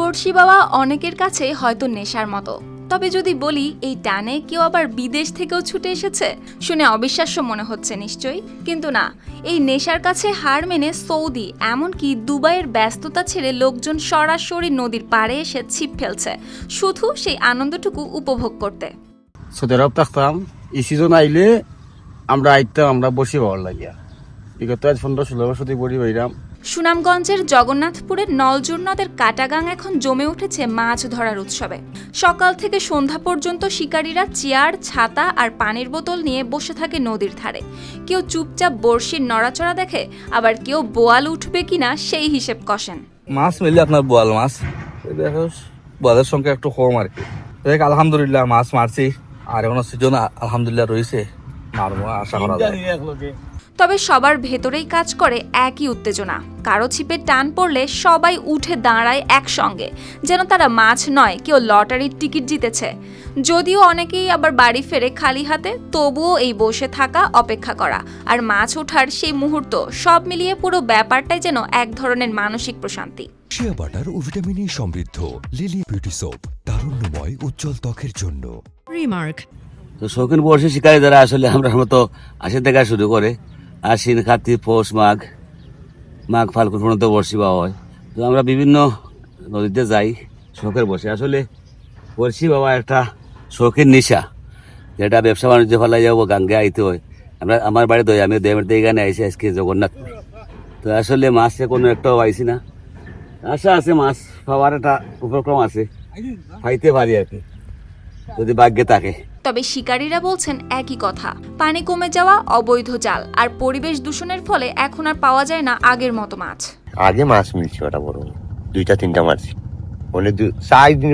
বড়শি বাওয়া অনেকের কাছে হয়তো নেশার মতো। তবে যদি বলি, এই টানে কেউ আবার বিদেশ থেকেও ছুটে এসেছে, শুনে অবিশ্বাস্য মনে হচ্ছে নিশ্চয়ই। কিন্তু না, এই নেশার কাছে হার মেনে সৌদি, এমনকি দুবাইয়ের ব্যস্ততা ছেড়ে লোকজন সরাসরি নদীর পাড়ে এসে ছিপ ফেলছে, শুধু সেই আনন্দটুকু উপভোগ করতে। সৌদি থাকতাম এই সিজন আইলে আমরা আইতাম, আমরা বসে পাওয়ার লাগিয়া। বিগত আজ পনেরো ষোলো বছর বড়ি বাইরাম। সুনামগঞ্জের জগন্নাথপুরের নলজুর নদের কাটাগাং এখন জমে উঠেছে মাছ ধরার উৎসবে। সকাল থেকে সন্ধ্যা পর্যন্ত শিকারীরা চেয়ার ছাতা আর পানির বোতল নিয়ে বসে থাকে নদীর ধারে। কেউ চুপচাপ বড়শির নড়াচড়া দেখে আবার কেউ বোয়াল উঠবে কিনা সেই হিসেব কষেন। মাছ মেলে আপনার বোয়াল মাছ। বোয়ালের সংখ্যা একটু কম আর কি। দেখ আলহামদুলিল্লাহ মাছ মারছি। আর এখনও সিজন আলহামদুলিল্লাহ রয়েছে। মারবো আশা করা যায়। তবে সবার ভেতরেই কাজ করে একই উত্তেজনা। কারও ছিপে টান পড়লে সবাই উঠে দাঁড়ায় একসঙ্গে যেন তারা মাছ নয় কেউ লটারির টিকিট জিতেছে। যদিও অনেকেই আবার বাড়ি ফেরে খালি হাতে তবুও এই বসে থাকা অপেক্ষা করা। আর মাছ ওঠার সেই মুহূর্ত সব মিলিয়ে পুরো ব্যাপারটাই যেন এক ধরনের মানসিক প্রশান্তি। শিয়া বাটার ও ভিটামিনে সমৃদ্ধ লিলি বিউটি সোপ তারুণ্যময় উজ্জ্বল ত্বকের জন্য। Remark. তো শৌখিন বর্ষী শিকারী যারা আসলে আমরা মতো আশি থেকে শুরু করে। আশ্বিন কার্তিক পৌষ মাঘ মাঘ ফাল্গুন পর্যন্ত বর্ষি পাওয়া হয়। তো আমরা বিভিন্ন নদীতে যাই শখের বসে। আসলে বর্ষি বাবা একটা শখের নিশা, যেটা ব্যবসা বাণিজ্য ফেলা যাব, গাঙ্গে আইতে হয়। আমরা, আমার বাড়ি দই আমি দইমের এখানে আইসি, আজকে জগন্নাথ। তো আসলে মাছে কোনো একটাও পাইছি না। আশা আছে, মাছ পাওয়ার একটা উপক্রম আছে। পাইতে পারি আর কি। যদি ভাগ্যে থাকে। তবে শিকারীরা বলছেন একই কথা। পানি কমে যাওয়া অবৈধ জাল আর পরিবেশ দূষণের ফলে এখন আর পাওয়া যায় না আগের মতো মাছ। আগে মাছ মিলছে ওটা বড় দুইটা তিনটা মারছি মানে চার দিন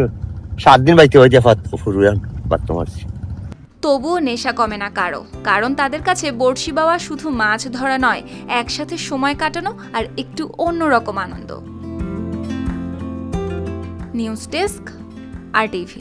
সাত দিন বাইতে হয়ে যায় ফুরুয়া পাত্র মারছি তবুও নেশা কমে না কারও। কারণ তাদের কাছে বড়শি বাওয়া শুধু মাছ ধরা নয় একসাথে সময় কাটানো আর একটু অন্যরকম আনন্দ। News desk R TV.